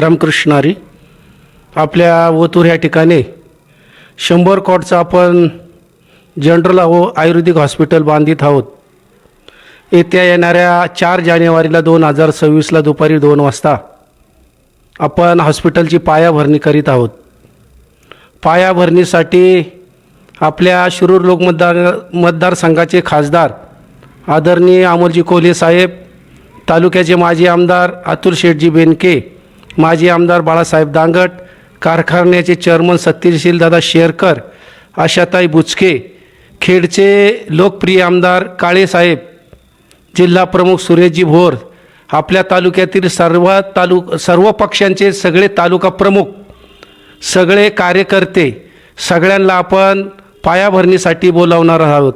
रामकृष्णारी. आपल्या ओतूर या ठिकाणी शंभर कॉटचं आपण जनरल व आयुर्वेदिक हॉस्पिटल बांधित आहोत. येत्या येणाऱ्या चार जानेवारीला दोन हजार सव्वीसला दुपारी दोन वाजता आपण हॉस्पिटलची पायाभरणी करीत आहोत. पायाभरणीसाठी आपल्या शिरूर लोकमतदार मतदारसंघाचे खासदार आदरणीय अमोलजी कोल्हे साहेब तालुक्याचे माजी आमदार अतुल शेठजी बेनके माजी आमदार बाळासाहेब दांगट कारखान्याचे चेअरमन सत्यशील दादा शेरकर आशाताई बुचके खेडचे लोकप्रिय आमदार काळेसाहेब जिल्हा प्रमुख सुरेशजी भोर आपल्या तालुक्यातील सर्व तालु सर्व पक्षांचे सगळे तालुका प्रमुख सगळे कार्यकर्ते सगळ्यांना आपण पायाभरणीसाठी बोलावणार आहोत.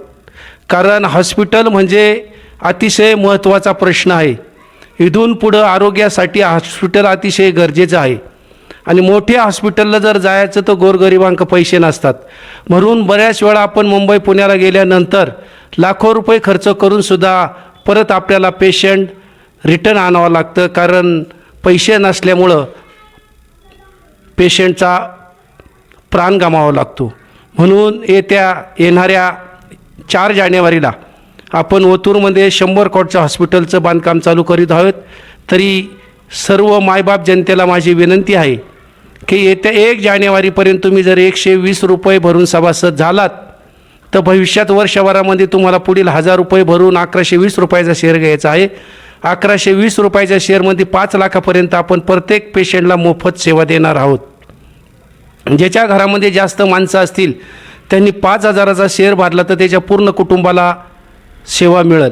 कारण हॉस्पिटल म्हणजे अतिशय महत्त्वाचा प्रश्न आहे. इथून पुढं आरोग्यासाठी हॉस्पिटल अतिशय गरजेचं आहे. आणि मोठ्या हॉस्पिटलला जर जायचं तर गोरगरिबांक पैसे नसतात. म्हणून बऱ्याच वेळा आपण मुंबई पुण्याला गेल्यानंतर लाखो रुपये खर्च करूनसुद्धा परत आपल्याला पेशंट रिटर्न आणावं लागतं. कारण पैसे नसल्यामुळं पेशंटचा प्राण गमावा लागतो. म्हणून येत्या येणाऱ्या चार जानेवारीला आपण ओतूरमध्ये शंभर कोटच्या हॉस्पिटलचं बांधकाम चालू करीत आहोत. तरी सर्व मायबाप जनतेला माझी विनंती आहे की येत्या एक जानेवारीपर्यंत तुम्ही जर एकशे वीस रुपये भरून सभासद झालात तर भविष्यात वर्षभरामध्ये तुम्हाला पुढील हजार रुपये भरून अकराशे वीस रुपयाचा शेअर घ्यायचा आहे. अकराशे वीस रुपयाच्या शेअरमध्ये पाच लाखापर्यंत आपण प्रत्येक पेशंटला मोफत सेवा देणार आहोत. ज्याच्या घरामध्ये जास्त माणसं असतील त्यांनी पाच हजाराचा शेअर भरला तर त्याच्या पूर्ण कुटुंबाला सेवा मिळेल.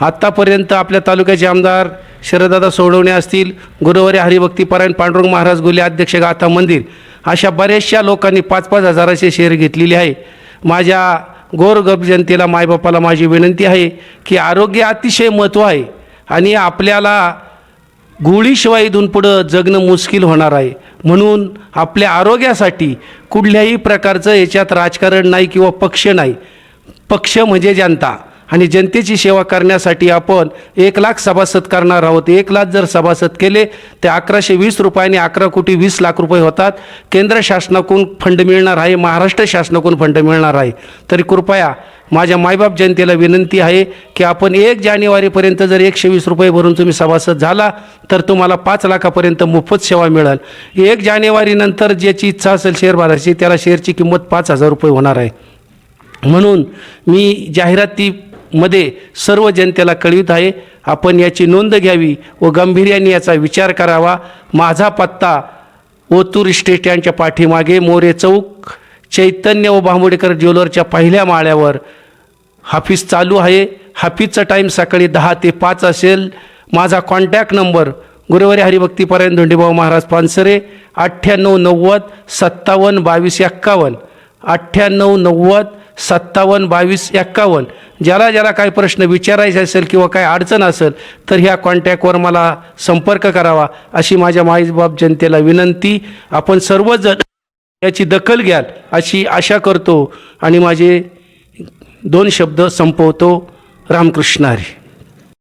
आत्तापर्यंत आपल्या तालुक्याचे आमदार शरददादा सोडवणे असतील गुरुवारी हरिभक्तीपरायण पांडुरंग महाराज गुले अध्यक्ष गाथा मंदिर अशा बऱ्याचशा लोकांनी पाच पाच हजाराचे शेअर घेतलेले आहे. माझ्या गोरगरीब जनतेला मायबापाला माझी विनंती आहे की आरोग्य अतिशय महत्त्व आहे आणि आपल्याला गोळीशिवाय इथून पुढं जगणं मुश्किल होणार आहे. म्हणून आपल्या आरोग्यासाठी कुठल्याही प्रकारचं याच्यात राजकारण नाही किंवा पक्ष नाही. पक्ष म्हणजे जनता. आणि जनतेची सेवा करण्यासाठी आपण एक लाख सभासद करणार आहोत. एक लाख जर सभासद केले ते अकराशे वीस रुपयाने अकरा कोटी वीस लाख रुपये होतात. केंद्र शासनाकडून फंड मिळणार आहे महाराष्ट्र शासनाकडून फंड मिळणार आहे. तरी कृपया माझ्या मायबाप जनतेला विनंती आहे की आपण एक जानेवारीपर्यंत जर एकशे वीस रुपये भरून तुम्ही सभासद झाला तर तुम्हाला पाच लाखापर्यंत मोफत सेवा मिळेल. एक जानेवारीनंतर ज्याची इच्छा असेल शेअर बाजाराची त्याला शेअरची किंमत पाच हजार रुपये होणार आहे. म्हणून मी मध्ये सर्व जनतेला कळवित आहे. आपण याची नोंद घ्यावी व गांभीर्याने याचा विचार करावा. माझा पत्ता ओतूर स्टेट यांच्या पाठीमागे मोरे चौक चैतन्य व बांबोडेकर ज्वेलरच्या पहिल्या माळ्यावर. हाफिस चालू आहे. हाफिजचा टाईम सकाळी दहा ते पाच असेल. माझा कॉन्टॅक्ट नंबर गुरुवारी हरिभक्तीपरायण धोंडेभाऊ महाराज पानसरे अठ्ठ्याण्णव नव्वद सत्तावन्न बावीस एक्कावन्न. अठ्ठ्याण्णव नव्वद सत्तावन्न बावीस एक्कावन्न. ज्याला ज्याला काही प्रश्न विचारायचे असेल किंवा काही अडचण असेल तर ह्या कॉन्टॅक्टवर मला संपर्क करावा अशी माझ्या माईबाप जनतेला विनंती. आपण सर्वजण याची दखल घ्याल अशी आशा करतो. आणि माझे दोन शब्द संपवतो. रामकृष्ण हरी.